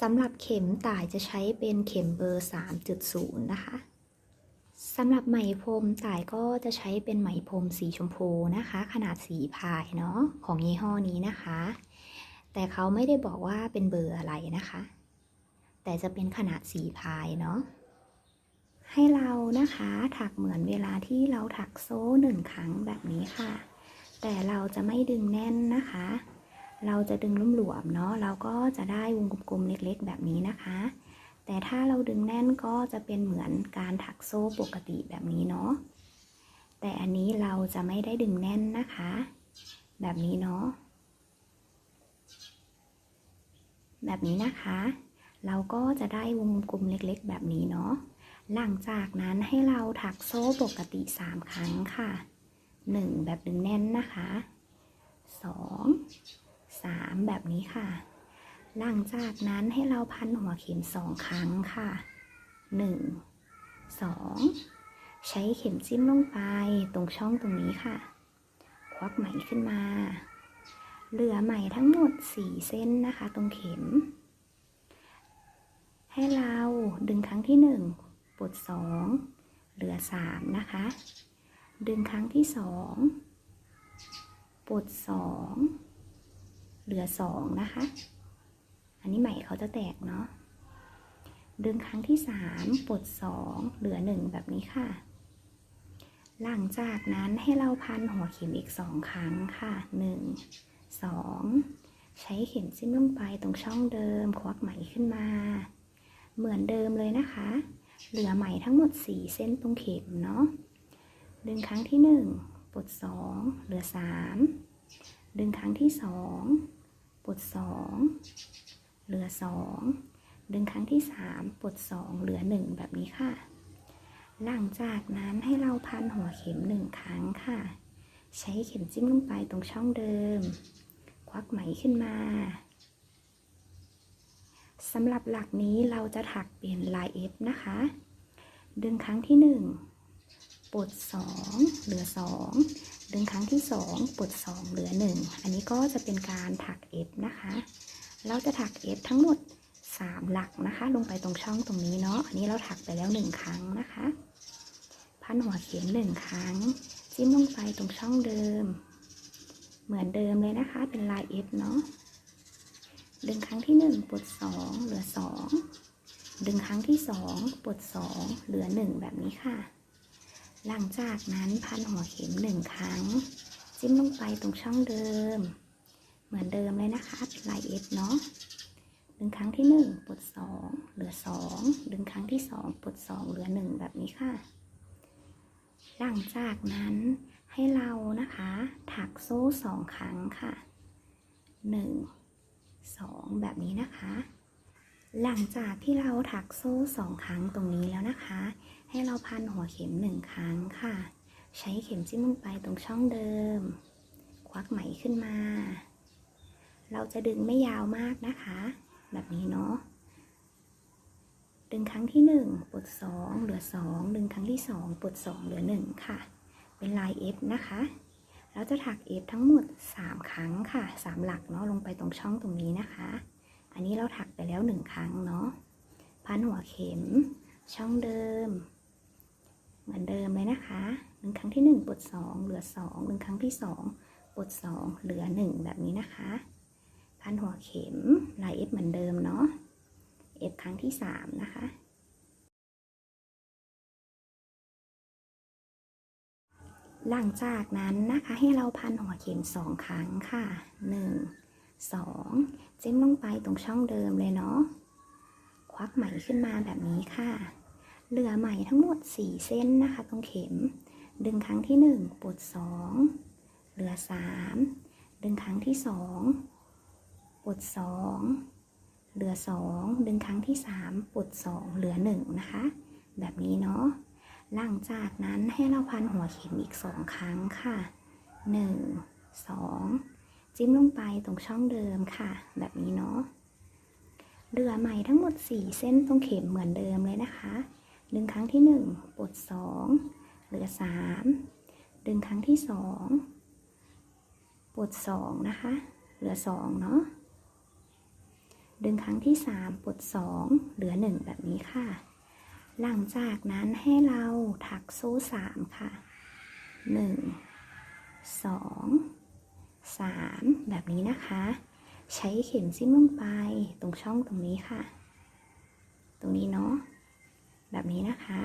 สำหรับเข็มต่ายจะใช้เป็นเข็มเบอร์ 3.0 นะคะสำหรับไหมพรมต่ายก็จะใช้เป็นไหมพรมสีชมพูนะคะ ขนาดสีพายเนาะของยี่ห้อนี้นะคะ แต่เขาไม่ได้บอกว่าเป็นเบอร์อะไรนะคะ แต่จะเป็นขนาดสีพายเนาะให้เรานะคะถักเหมือนเวลาที่เราถักโซ่หนึ่งครั้งแบบนี้ค่ะ แต่เราจะไม่ดึงแน่นนะคะ เราจะดึงลุ่มหลวมเนาะเราก็จะได้วงกลมๆเล็กๆ แบบนี้นะคะ แต่ถ้าเราดึงแน่นก็จะเป็นเหมือนการถักโซ่ปกติแบบนี้เนาะแต่อันนี้เราจะไม่ได้ดึงแน่นนะคะ แบบนี้เนาะแบบนี้นะคะ เราก็จะได้วงกลมเล็กๆ แบบนี้เนาะหลังจากนั้นให้เราถักโซ่ปกติ 3 ครั้งค่ะ 1 แบบดึงแน่นนะคะ 2 สามแบบนี้ค่ะ หลังจากนั้นให้เราพันหัวเข็มสองครั้งค่ะหนึ่งสองใช้เข็มจิ้มลงไปตรงช่องตรงนี้ค่ะ ควักไหมขึ้นมา เหลือไหมทั้งหมดสี่เส้นนะคะ ตรงเข็ม ให้เราดึงครั้งที่หนึ่งปลดสองเหลือสามนะคะ ดึงครั้งที่สองปลดสอง เหลือสองนะคะ อันนี้ไหม่เขาจะแตกเนาะ ดึงครั้งที่สามปลดสองเหลือหนึ่งแบบนี้ค่ะ หลังจากนั้นให้เราพันหัวเข็มอีกสองครั้งค่ะหนึ่งสองใช้เข็มจิ้มลงไปตรงช่องเดิมควักไหมขึ้นมา เหมือนเดิมเลยนะคะ เหลือไหมทั้งหมดสี่เส้นตรงเข็มเนาะดึงครั้งที่หนึ่งปลดสองเหลือสามดึงครั้งที่สอง ปลดสองเหลือสองดึงครั้งที่สามปลดสองเหลือหนึ่งแบบนี้ค่ะ หลังจากนั้นให้เราพันหัวเข็มหนึ่งครั้งค่ะ ใช้เข็มจิ้มลงไปตรงช่องเดิม ควักไหมขึ้นมาสำหรับหลักนี้เราจะถักเปลี่ยนลาย F นะคะ ดึงครั้งที่หนึ่งปลดสองเหลือสอง ดึงครั้งที่สองปลดสองเหลือหนึ่งอันนี้ก็จะเป็นการถัก F นะคะ เราจะถัก F ทั้งหมด 3 หลักนะคะ ลงไปตรงช่องตรงนี้เนาะ อันนี้เราถักไปแล้ว 1 ครั้งนะคะ พันหัวเข็มหนึ่งครั้ง จิ้มลงไปตรงช่องเดิม เหมือนเดิมเลยนะคะ เป็นลาย F เนาะ ดึงครั้งที่ 1 ปลด 2 เหลือ 2 ดึงครั้งที่ 2 ปลด 2 เหลือ 1 แบบนี้ค่ะ หลังจากนั้นพันหัวเข็มหนึ่งครั้ง จิ้มลงไปตรงช่องเดิม เหมือนเดิมเลยนะคะเป็นลาย F เนาะดึงครั้งที่หนึ่งปลดสองเหลือสองดึงครั้งที่สองปลดสองเหลือหนึ่งแบบนี้ค่ะ หลังจากนั้นให้เรานะคะถักโซ่สองครั้งค่ะหนึ่งสองแบบนี้นะคะ หลังจากที่เราถักโซ่สองครั้งตรงนี้แล้วนะคะ ให้เราพันหัวเข็มหนึ่งครั้งค่ะ ใช้เข็มจิ้มลงไปตรงช่องเดิม ควักไหมขึ้นมา เราจะดึงไม่ยาวมากนะคะ แบบนี้เนาะดึงครั้งที่หนึ่งปลดสองเหลือสองดึงครั้งที่สองปลดสองเหลือหนึ่งค่ะ เป็นลาย F นะคะเราจะถัก F ทั้งหมด 3 ครั้งค่ะสามหลักเนาะลงไปตรงช่องตรงนี้นะคะ อันนี้เราถักไปแล้วหนึ่งครั้งเนาะพันหัวเข็ม ช่องเดิม เหมือนเดิมเลยนะคะหนึ่งครั้งที่หนึ่งปลดสองเหลือสองหนึ่งครั้งที่สองปลดสองเหลือหนึ่งแบบนี้นะคะพันหัวเข็มลาย F เหมือนเดิมเนาะ F ครั้งที่สามนะคะหลังจากนั้นนะคะให้เราพันหัวเข็มสองครั้งค่ะหนึ่งสองจิ้มลงไปตรงช่องเดิมเลยเนาะควักไหมขึ้นมาแบบนี้ค่ะ เหลือไหมทั้งหมด 4 เส้นนะคะ ตรงเข็ม ดึงครั้งที่ 1 ปลด 2 เหลือ 3 ดึงครั้งที่ 2 ปลด 2 เหลือ 2 ดึงครั้งที่ 3 ปลด 2 เหลือ 1 นะคะ แบบนี้เนาะ หลังจากนั้นให้เราพันหัวเข็มอีก 2 ครั้งค่ะ 1 2 จิ้มลงไปตรงช่องเดิมค่ะ แบบนี้เนาะเหลือไหมทั้งหมด 4 เส้นตรงเข็มเหมือนเดิมเลยนะคะ ดึงครั้งที่ 1 ปลด 2 เหลือ 3 ดึงครั้งที่ 2 ปลด 2 นะคะ เหลือ 2 เนาะ ดึงครั้งที่สามปลดสองเหลือหนึ่งแบบนี้ค่ะ หลังจากนั้นให้เราถักโซ่สามค่ะหนึ่งสองสามแบบนี้นะคะ ใช้เข็มจิ้มลงไปตรงช่องตรงนี้ค่ะ ตรงนี้เนาะ แบบนี้นะคะ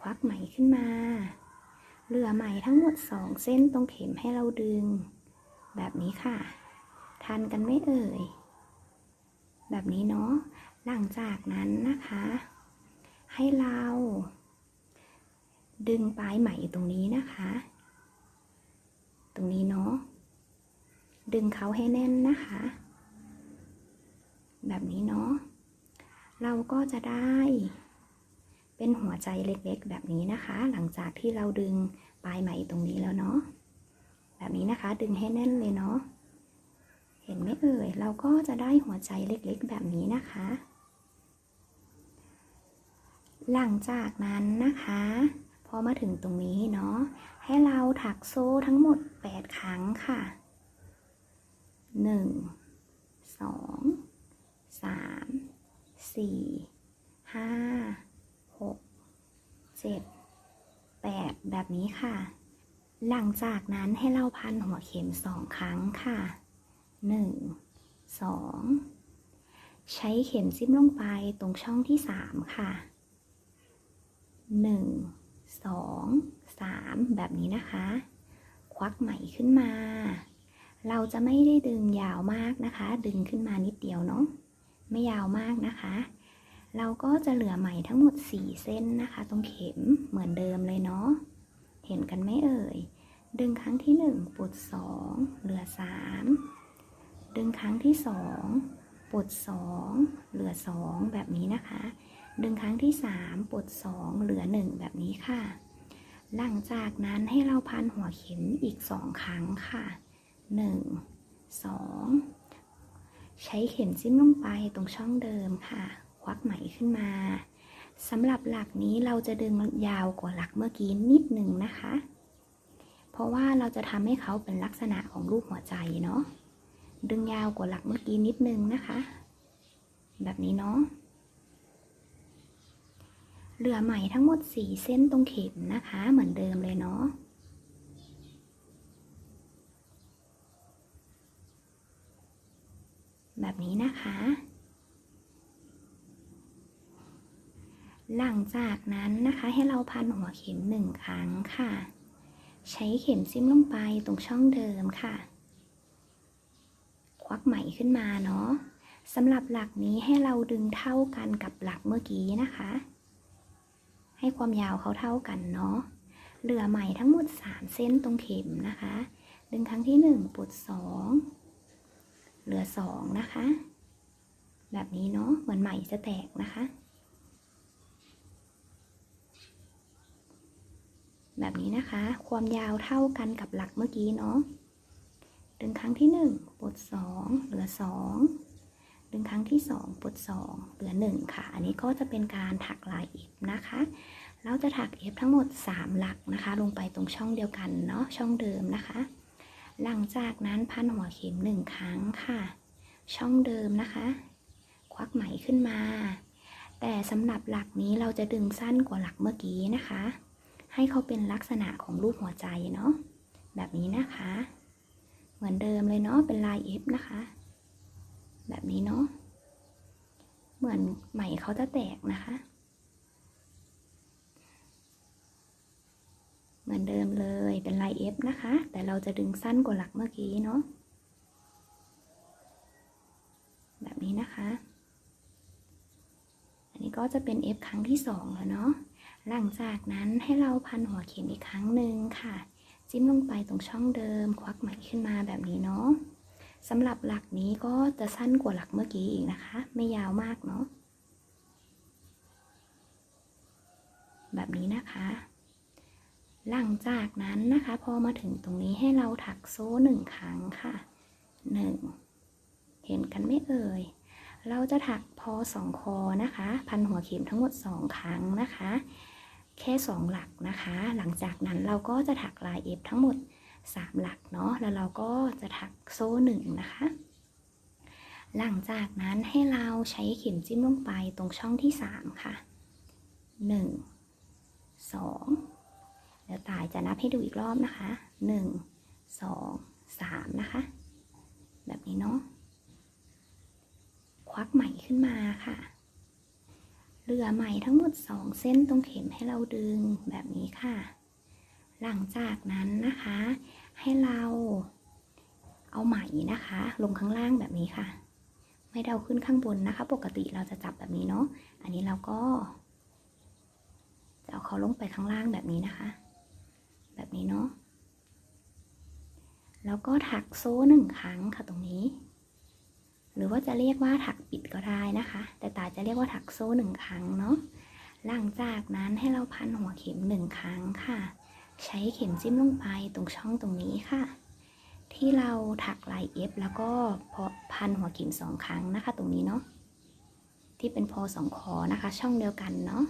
ควักไหมขึ้นมา เหลือไหมทั้งหมดสองเส้นตรงเข็มให้เราดึง แบบนี้ค่ะ ทันกันไม่เอ่ย แบบนี้เนาะ หลังจากนั้นนะคะ ให้เรา ดึงปลายไหมตรงนี้นะคะ ตรงนี้เนาะ ดึงเขาให้แน่นนะคะ แบบนี้เนาะ เราก็จะได้ เป็นหัวใจเล็กๆ แบบนี้นะคะ หลังจากที่เราดึงปลายไหมตรงนี้แล้วเนาะแบบนี้นะคะ ดึงให้แน่นเลยเนาะเห็นไหมเอ่ยเราก็จะได้หัวใจเล็กๆ แบบนี้นะคะ หลังจากนั้นนะคะ พอมาถึงตรงนี้เนาะให้เราถักโซ่ทั้งหมด 8 ครั้งค่ะ 1 2 3 4 5 6 7 8แบบนี้ค่ะ หลังจากนั้นให้เราพันหัวเข็มสองครั้งค่ะหนึ่งสองใช้เข็มจิ้มลงไปตรงช่องที่สามค่ะหนึ่งสองสามแบบนี้นะคะ ควักไหมขึ้นมา เราจะไม่ได้ดึงยาวมากนะคะ ดึงขึ้นมานิดเดียวเนาะไม่ยาวมากนะคะ เราก็จะเหลือไหมทั้งหมด 4 เส้นนะคะ ตรงเข็มเหมือนเดิมเลยเนาะ เห็นกันไหมเอ่ย ดึงครั้งที่ 1ปลด2เหลือ 3 ดึงครั้งที่ 2ปลด2เหลือ 2 แบบนี้นะคะ ดึงครั้งที่ 3ปลด2เหลือ 1 แบบนี้ค่ะ หลังจากนั้นให้เราพันหัวเข็มอีก 2 ครั้งค่ะ 1 2 ใช้เข็มจิ้มลงไปตรงช่องเดิมค่ะ วักไหมขึ้นมาสำหรับหลักนี้เราจะดึงยาวกว่าหลักเมื่อกี้นิดหนึ่งนะคะ เพราะว่าเราจะทำให้เขาเป็นลักษณะของรูปหัวใจเนาะดึงยาวกว่าหลักเมื่อกี้นิดนึงนะคะ แบบนี้เนาะเหลือไหมทั้งหมด 4 เส้นตรงเข็มนะคะ เหมือนเดิมเลยเนาะแบบนี้นะคะ หลังจากนั้นนะคะให้เราพันหัวเข็มหนึ่งครั้งค่ะ ใช้เข็มซิมลงไปตรงช่องเดิมค่ะ ควักไหมขึ้นมาเนาะสำหรับหลักนี้ให้เราดึงเท่ากันกับหลักเมื่อกี้นะคะ ให้ความยาวเขาเท่ากันเนาะเหลือไหมทั้งหมด 3 เส้นตรงเข็มนะคะ ดึงครั้งที่ 1ปลด2 เหลือ 2 นะคะ แบบนี้เนาะเหมือนไหมจะแตกนะคะ แบบนี้นะคะ ความยาวเท่ากันกับหลักเมื่อกี้เนาะดึงครั้งที่1ปลด2 เหลือ 2 ดึงครั้งที่ 2ปลด2 เหลือ 1 ค่ะ อันนี้ก็จะเป็นการถักลายเอฟนะคะ เราจะถักเอฟทั้งหมด 3 หลักนะคะ ลงไปตรงช่องเดียวกันเนาะช่องเดิมนะคะ หลังจากนั้นพันหัวเข็ม 1 ครั้งค่ะ ช่องเดิมนะคะ ควักไหมขึ้นมา แต่สำหรับหลักนี้เราจะดึงสั้นกว่าหลักเมื่อกี้นะคะ ให้เขาเป็นลักษณะของรูปหัวใจเนาะแบบนี้นะคะ เหมือนเดิมเลยเนาะเป็นลายเอฟนะคะ แบบนี้เนาะเหมือนไหมเขาจะแตกนะคะ เหมือนเดิมเลยเป็นลายเอฟนะคะ แต่เราจะดึงสั้นกว่าหลักเมื่อกี้เนาะแบบนี้นะคะ อันนี้ก็จะเป็น F ครั้งที่สองแล้วเนาะ หลังจากนั้นให้เราพันหัวเข็มอีกครั้งหนึ่งค่ะ จิ้มลงไปตรงช่องเดิม ควักไหมขึ้นมาแบบนี้เนาะสำหรับหลักนี้ก็จะสั้นกว่าหลักเมื่อกี้อีกนะคะ ไม่ยาวมากเนาะแบบนี้นะคะ หลังจากนั้นนะคะ พอมาถึงตรงนี้ให้เราถักโซ่หนึ่งครั้งค่ะหนึ่งเห็นกันไม่เอ่ย เราจะถักพอสองคอนะคะ พันหัวเข็มทั้งหมดสองครั้งนะคะ แค่สองหลักนะคะ หลังจากนั้นเราก็จะถักลายเอฟทั้งหมดสามหลักเนาะแล้วเราก็จะถักโซ่หนึ่งนะคะ หลังจากนั้นให้เราใช้เข็มจิ้มลงไปตรงช่องที่ 3 ค่ะ 1 2เดี๋ยวตายจะนับให้ดูอีกรอบนะคะ 1 2 3 นะคะ แบบนี้เนาะควักไหมขึ้นมาค่ะ ลือไหมทั้งหมด2เส้นตรงเข็มให้เราดึงแบบนี้ค่ะ หลังจากนั้นนะคะ ให้เราเอาไหมนะคะ ลงข้างล่างแบบนี้ค่ะ ไม่ได้เอาขึ้นข้างบนนะคะ ปกติเราจะจับแบบนี้เนาะอันนี้เราก็จะเอาเขาลงไปข้างล่างแบบนี้นะคะ แบบนี้เนาะแล้วก็ถักโซ่หนึ่งครั้งค่ะตรงนี้ หรือว่าจะเรียกว่าถักปิดก็ได้นะคะ แต่ตาจะเรียกว่าถักโซ่หนึ่งครั้งเนาะหลังจากนั้นให้เราพันหัวเข็มหนึ่งครั้งค่ะ ใช้เข็มจิ้มลงไปตรงช่องตรงนี้ค่ะ ที่เราถักลายเอฟแล้วก็พอพันหัวเข็มสองครั้งนะคะ ตรงนี้เนาะที่เป็นพอสองคอนะคะ ช่องเดียวกันเนาะ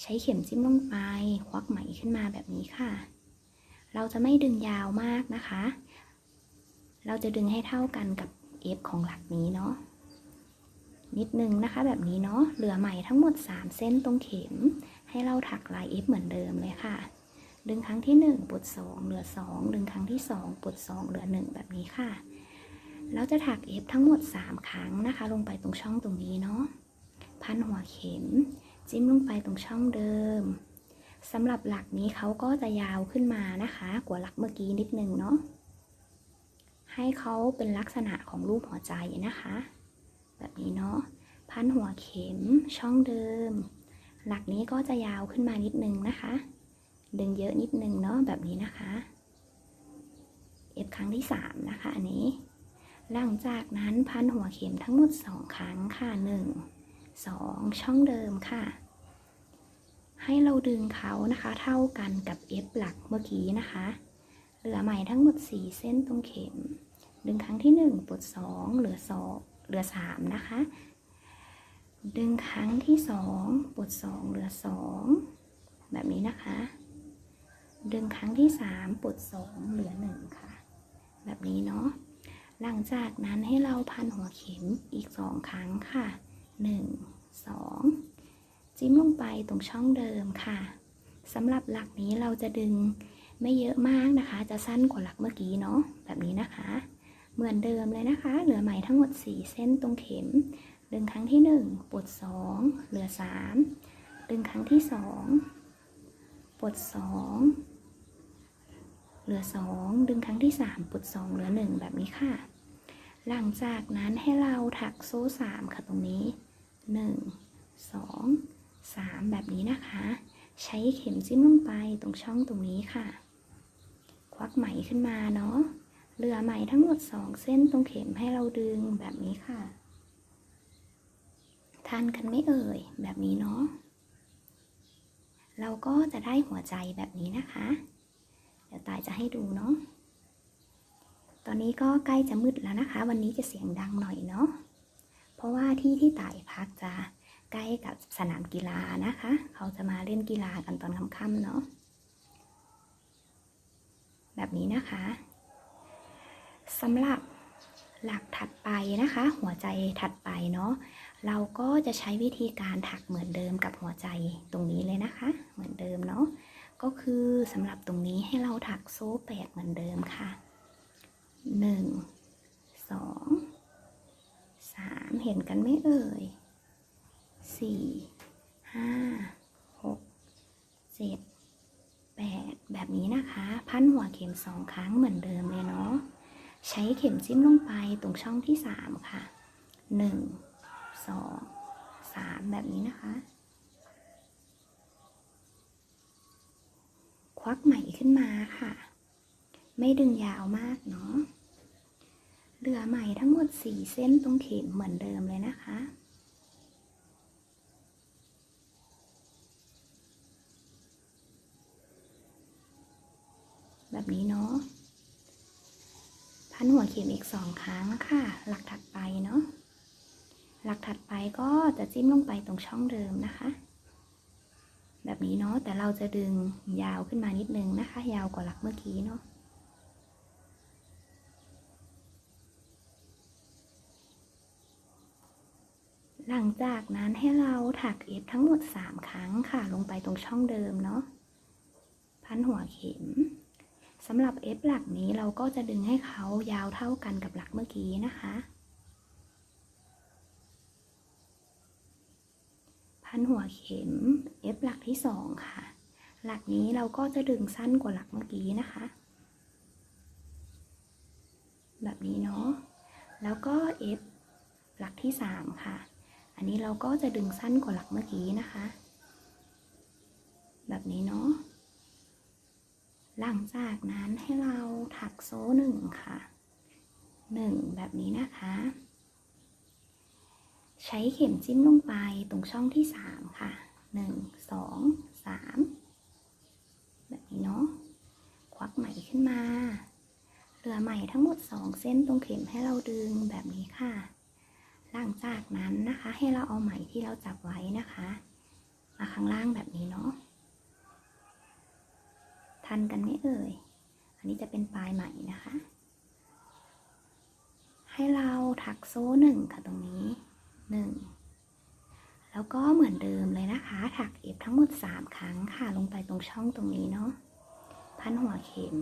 ใช้เข็มจิ้มลงไป ควักไหมขึ้นมาแบบนี้ค่ะ เราจะไม่ดึงยาวมากนะคะ เราจะดึงให้เท่ากันกับ เอฟของหลักนี้เนาะนิดนึงนะคะแบบนี้เนาะเหลือไหมทั้งหมด 3 เส้นตรงเข็ม ให้เราถักลาย F เหมือนเดิมเลยค่ะ ดึงครั้งที่ 1ปลด2เหลือ 2 ดึงครั้งที่ 2ปลด2เหลือ 1 แบบนี้ค่ะ เราจะถัก F ทั้งหมด 3 ครั้งนะคะ ลงไปตรงช่องตรงนี้เนาะพันหัวเข็ม จิ้มลงไปตรงช่องเดิมสำหรับหลักนี้เขาก็จะยาวขึ้นมานะคะ กว่าหลักเมื่อกี้นิดนึงเนาะ ให้เขาเป็นลักษณะของรูปหัวใจนะคะ แบบนี้เนาะพันหัวเข็มช่องเดิม หลักนี้ก็จะยาวขึ้นมานิดนึงนะคะ ดึงเยอะนิดนึงเนาะแบบนี้นะคะเอฟครั้งที่ 3 นะคะ อันนี้ หลังจากนั้นพันหัวเข็มทั้งหมด 2 ครั้งค่ะ 1 2 ช่องเดิมค่ะ ให้เราดึงเขานะคะ เท่ากันกับ F หลักเมื่อกี้นะคะ เหลือไหมทั้งหมด 4 เส้นตรงเข็ม ดึงครั้งที่ 1 ปลด 2 เหลือ2เหลือ 3 นะคะ ดึงครั้งที่สองปลดสองเหลือสองแบบนี้นะคะ ดึงครั้งที่สามปลดสองเหลือหนึ่งค่ะ แบบนี้เนาะ หลังจากนั้นให้เราพันหัวเข็มอีกสองครั้งค่ะหนึ่งสองจิ้มลงไปตรงช่องเดิมค่ะสำหรับหลักนี้เราจะดึง ไม่เยอะมากนะคะ จะสั้นกว่าหลักเมื่อกี้เนาะแบบนี้นะคะ เหมือนเดิมเลยนะคะ เหลือไหมทั้งหมด 4 เส้นตรงเข็ม ดึงครั้งที่ 1ปลด2 เหลือ 3 ดึงครั้งที่ 2ปลด2 เหลือ 2 ดึงครั้งที่ 3ปลด2 เหลือ 1 แบบนี้ค่ะ หลังจากนั้นให้เราถักโซ่ 3 ค่ะตรงนี้ 1 2 3 แบบนี้นะคะ ใช้เข็มจิ้มลงไปตรงช่องตรงนี้ค่ะ วักไหมขึ้นมาเนาะเหลือไหมทั้งหมด2เส้นตรงเข็มให้เราดึงแบบนี้ค่ะทันกันไม่เอ่ยแบบนี้เนาะเราก็จะได้หัวใจแบบนี้นะคะ เดี๋ยวตายจะให้ดูเนาะตอนนี้ก็ใกล้จะมืดแล้วนะคะ วันนี้จะเสียงดังหน่อยเนาะเพราะว่าที่ที่ตายพักจะใกล้กับสนามกีฬานะคะ เขาจะมาเล่นกีฬากันตอนค่ำๆเนาะ แบบนี้นะคะสำหรับหลักถัดไปนะคะ หัวใจถัดไปเนาะเราก็จะใช้วิธีการถักเหมือนเดิมกับหัวใจตรงนี้เลยนะคะ เหมือนเดิมเนาะก็คือสำหรับตรงนี้ให้เราถักโซ่แปดเหมือนเดิมค่ะหนึ่งสองสามเห็นกันไหมเอ่ยสี่ห้าหกเจ็ด แปดแบบนี้นะคะ พันหัวเข็มสองครั้งเหมือนเดิมเลยเนาะ ใช้เข็มจิ้มลงไปตรงช่องที่สามค่ะหนึ่งสองสามแบบนี้นะคะ ควักไหมขึ้นมาค่ะ ไม่ดึงยาวมากเนาะ เหลือไหมทั้งหมดสี่เส้นตรงเข็มเหมือนเดิมเลยนะคะ แบบนี้เนาะพันหัวเข็มอีกสองครั้งค่ะ หลักถัดไปเนาะหลักถัดไปก็จะจิ้มลงไปตรงช่องเดิมนะคะ แบบนี้เนาะแต่เราจะดึงยาวขึ้นมานิดนึงนะคะ ยาวกว่าหลักเมื่อกี้เนาะหลังจากนั้นให้เราถักเอฟทั้งหมด 3 ครั้งค่ะ ลงไปตรงช่องเดิมเนาะพันหัวเข็ม สำหรับเอฟหลักนี้เราก็จะดึงให้เขายาวเท่ากันกับหลักเมื่อกี้นะคะ พันหัวเข็ม F หลักที่สองค่ะ หลักนี้เราก็จะดึงสั้นกว่าหลักเมื่อกี้นะคะ แบบนี้เนาะ แล้วก็ F หลักที่สามค่ะ อันนี้เราก็จะดึงสั้นกว่าหลักเมื่อกี้นะคะ แบบนี้เนาะ หลังจากนั้นให้เราถักโซ่หนึ่งค่ะหนึ่งแบบนี้นะคะ ใช้เข็มจิ้มลงไปตรงช่องที่สามค่ะหนึ่งสองสามแบบนี้เนาะควักไหมขึ้นมาเหลือไหมทั้งหมดสองเส้นตรงเข็มให้เราดึงแบบนี้ค่ะ หลังจากนั้นนะคะให้เราเอาไหมที่เราจับไว้นะคะ มาข้างล่างแบบนี้เนาะ ทันกันไหมเอ่ย อันนี้จะเป็นปลายไหม่นะคะ ให้เราถักโซ่หนึ่งค่ะตรงนี้หนึ่งแล้วก็เหมือนเดิมเลยนะคะ ถักเอฟทั้งหมด 3 ครั้งค่ะ ลงไปตรงช่องตรงนี้เนาะ พันหัวเข็ม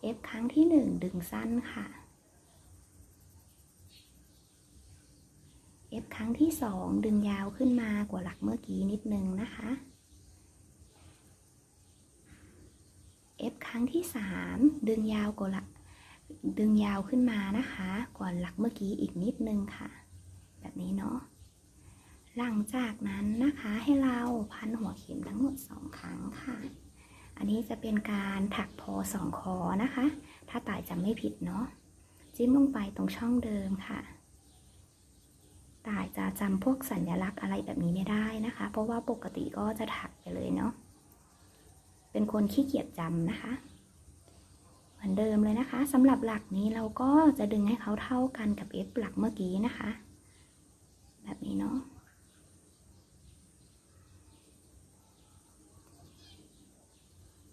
เอฟครั้งที่ 1 ดึงสั้นค่ะ เอฟครั้งที่ 2 ดึงยาวขึ้นมากว่าหลักเมื่อกี้นิดนึงนะคะ เอฟค รั้งที่ 3 ดึงยาวกว่าหลักดึงยาวขึ้นมานะคะกว่าหลักเมื่อกี้อีกนิดนึงค่ะ แบบนี้เนาะหลังจากนั้นนะคะให้เราพันหัวเข็มทั้งหมด 2 ครั้งค่ะ อันนี้จะเป็นการถักพอสองคอนะคะ ถ้าต่ายจำไม่ผิดเนาะจิ้มลงไปตรงช่องเดิมค่ะต่ายจะจำพวกสัญลักษณ์อะไรแบบนี้ไม่ได้นะคะ เพราะว่าปกติก็จะถักไปเลยเนาะ เป็นคนขี้เกียจจำนะคะ เหมือนเดิมเลยนะคะสำหรับหลักนี้เราก็จะดึงให้เขาเท่ากันกับ F หลักเมื่อกี้นะคะ แบบนี้เนาะ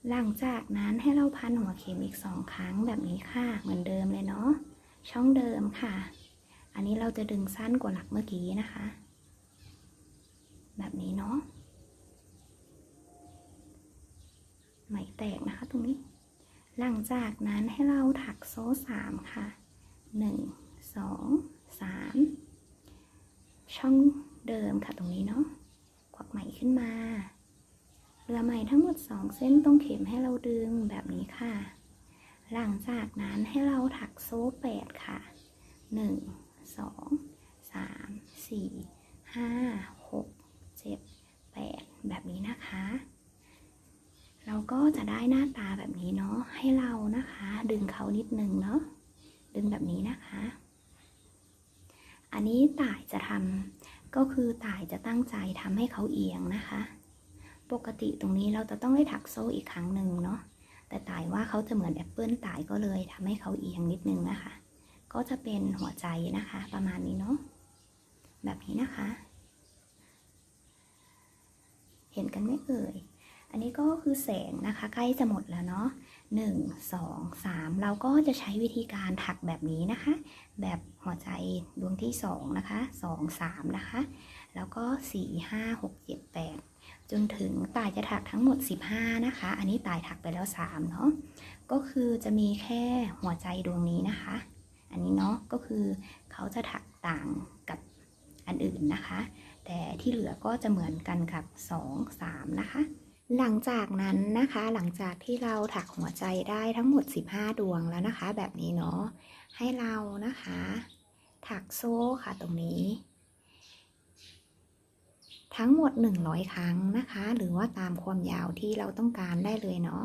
หลังจากนั้นให้เราพันหัวเข็มอีกสองครั้งแบบนี้ค่ะ เหมือนเดิมเลยเนาะช่องเดิมค่ะ อันนี้เราจะดึงสั้นกว่าหลักเมื่อกี้นะคะ แบบนี้เนาะ ไหมแตกนะคะตรงนี้ หลังจากนั้นให้เราถักโซ่สามค่ะหนึ่งสองสามช่องเดิมค่ะตรงนี้เนาะควักไหมขึ้นมาเหลือไหมทั้งหมดสองเส้นตรงเข็มให้เราดึงแบบนี้ค่ะ หลังจากนั้นให้เราถักโซ่แปดค่ะหนึ่งสองสามสี่ห้าหกเจ็ดแปดแบบนี้นะคะ เราก็จะได้หน้าตาแบบนี้เนาะให้เรานะคะ ดึงเขานิดนึงเนาะดึงแบบนี้นะคะ อันนี้ต่ายจะทำก็คือต่ายจะตั้งใจทำให้เขาเอียงนะคะ ปกติตรงนี้เราจะต้องได้ถักโซ่อีกครั้งหนึ่งเนาะแต่ต่ายว่าเขาจะเหมือนแอปเปิลต่ายก็เลยทำให้เขาเอียงนิดนึงนะคะ ก็จะเป็นหัวใจนะคะ ประมาณนี้เนาะแบบนี้นะคะ เห็นกันไหมเอ่ย อันนี้ก็คือแสงนะคะ ใกล้จะหมดแล้วเนาะหนึ่งสองสามเราก็จะใช้วิธีการถักแบบนี้นะคะ แบบหัวใจดวงที่สองนะคะสองสามนะคะ แล้วก็สี่ห้าหกเจ็ดแปดจนถึงตายจะถักทั้งหมด 15 นะคะ อันนี้ตายถักไปแล้ว 3 เนาะ ก็คือจะมีแค่หัวใจดวงนี้นะคะ อันนี้เนาะ ก็คือเขาจะถักต่างกับอันอื่นนะคะ แต่ที่เหลือก็จะเหมือนกันกับ 2 3 นะคะ หลังจากนั้นนะคะหลังจากที่เราถักหัวใจได้ทั้งหมด 15 ดวงแล้วนะคะ แบบนี้เนาะให้เรานะคะ ถักโซ่ค่ะตรงนี้ ทั้งหมด 100 ครั้งนะคะ หรือว่าตามความยาวที่เราต้องการได้เลยเนาะ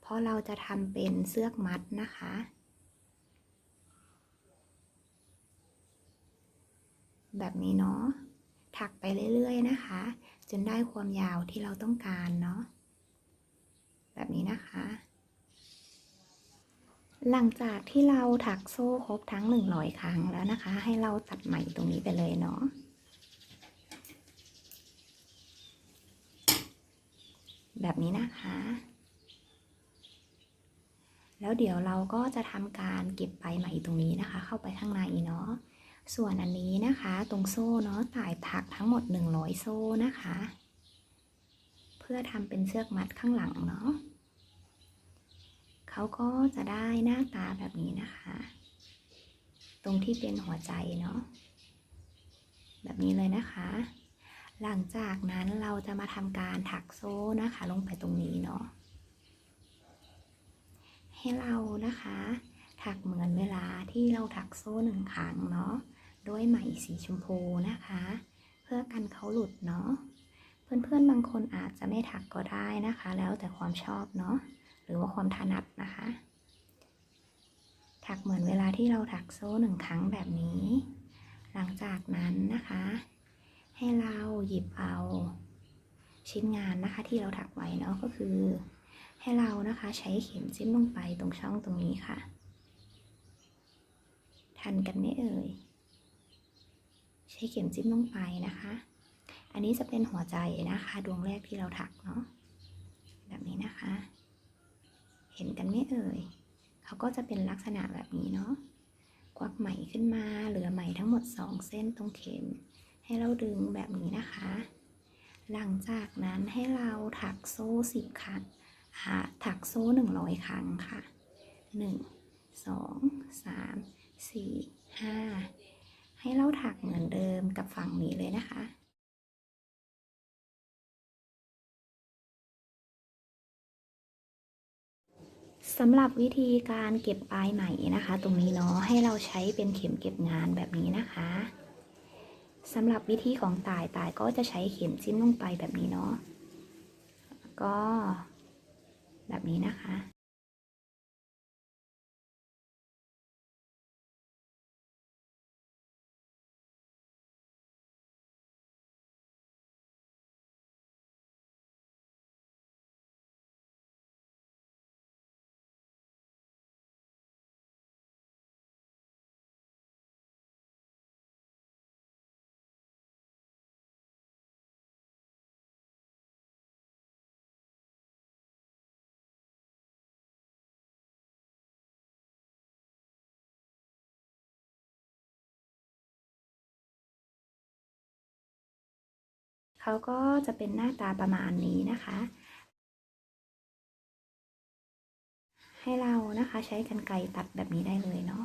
เพราะเราจะทำเป็นเสื้อมัดนะคะแบบนี้เนาะ ถักไปเรื่อย ๆ นะคะ จนได้ความยาวที่เราต้องการเนาะแบบนี้นะคะ หลังจากที่เราถักโซ่ครบทั้ง100ครั้งแล้วนะคะ ให้เราตัดไหมตรงนี้ไปเลยเนาะแบบนี้นะคะ แล้วเดี๋ยวเราก็จะทำการเก็บใบไหมตรงนี้นะคะ เข้าไปข้างในเนาะ ส่วนอันนี้นะคะ ตรงโซ่เนาะต่ายถักทั้งหมด 100 โซ่นะคะ เพื่อทำเป็นเชือกมัดข้างหลังเนาะเขาก็จะได้หน้าตาแบบนี้นะคะ ตรงที่เป็นหัวใจเนาะแบบนี้เลยนะคะ หลังจากนั้นเราจะมาทำการถักโซ่นะคะ ลงไปตรงนี้เนาะให้เรานะคะ ถักเหมือนเวลาที่เราถักโซ่หนึ่งครั้งเนาะ ด้วยไหมสีชมพูนะคะ เพื่อกันเขาหลุดเนาะเพื่อนๆบางคนอาจจะไม่ถักก็ได้นะคะ แล้วแต่ความชอบเนาะหรือว่าความถนัดนะคะ ถักเหมือนเวลาที่เราถักโซ่หนึ่งครั้งแบบนี้ หลังจากนั้นนะคะ ให้เราหยิบเอาชิ้นงานนะคะที่เราถักไว้เนาะก็คือ ให้เรานะคะใช้เข็มจิ้มลงไปตรงช่องตรงนี้ค่ะ ทันกันไหมเอ่ย ช้เข็มจิ้มลงไปนะคะ อันนี้จะเป็นหัวใจนะคะ ดวงแรกที่เราถักเนาะแบบนี้นะคะ เห็นกันไหมเอ่ยเขาก็จะเป็นลักษณะแบบนี้เนาะควักไหมขึ้นมาเหลือไหมทั้งหมด 2 เส้นตรงเข็ม ให้เราดึงแบบนี้นะคะ หลังจากนั้นให้เราถักโซ่สิบครั้งอ่าถักโซ่หนึ่งร้อยครั้งค่ะหนึ่งสองสามสี่ห้า ให้เราถักเหมือนเดิมกับฝั่งนี้เลยนะคะสำหรับวิธีการเก็บปลายไหมนะคะ ตรงนี้เนาะให้เราใช้เป็นเข็มเก็บงานแบบนี้นะคะสำหรับวิธีของตายตายก็จะใช้เข็มจิ้มลงไปแบบนี้เนาะก็แบบนี้นะคะ เขาก็จะเป็นหน้าตาประมาณนี้นะคะ ให้เรานะคะใช้กันไกรตัดแบบนี้ได้เลยเนาะ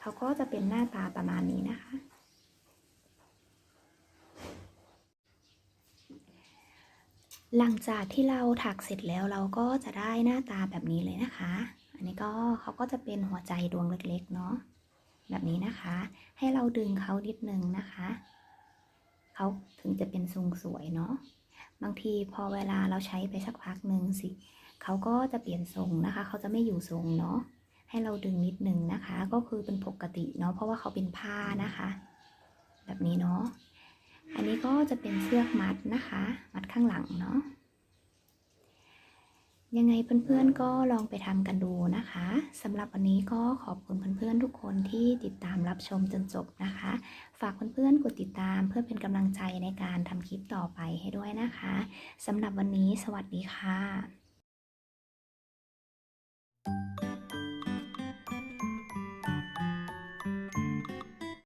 เขาก็จะเป็นหน้าตาประมาณนี้นะคะ หลังจากที่เราถักเสร็จแล้วเราก็จะได้หน้าตาแบบนี้เลยนะคะ อันนี้ก็เขาก็จะเป็นหัวใจดวงเล็กๆเนาะแบบนี้นะคะ ให้เราดึงเขานิดนึงนะคะ เขาถึงจะเป็นทรงสวยเนาะบางทีพอเวลาเราใช้ไปสักพักหนึ่งสิเขาก็จะเปลี่ยนทรงนะคะ เขาจะไม่อยู่ทรงเนาะให้เราดึงนิดนึงนะคะ ก็คือเป็นปกติเนาะเพราะว่าเขาเป็นผ้านะคะ แบบนี้เนาะอันนี้ก็จะเป็นเชือกมัดนะคะ มัดข้างหลังเนาะ ยังไงเพื่อนๆก็ลองไปทำกันดูนะคะสำหรับวันนี้ก็ขอบคุณเพื่อนๆทุกคนที่ติดตามรับชมจนจบนะคะ ฝากเพื่อนๆกดติดตามเพื่อเป็นกำลังใจในการทำคลิปต่อไปให้ด้วยนะคะสำหรับวันนี้สวัสดีค่ะ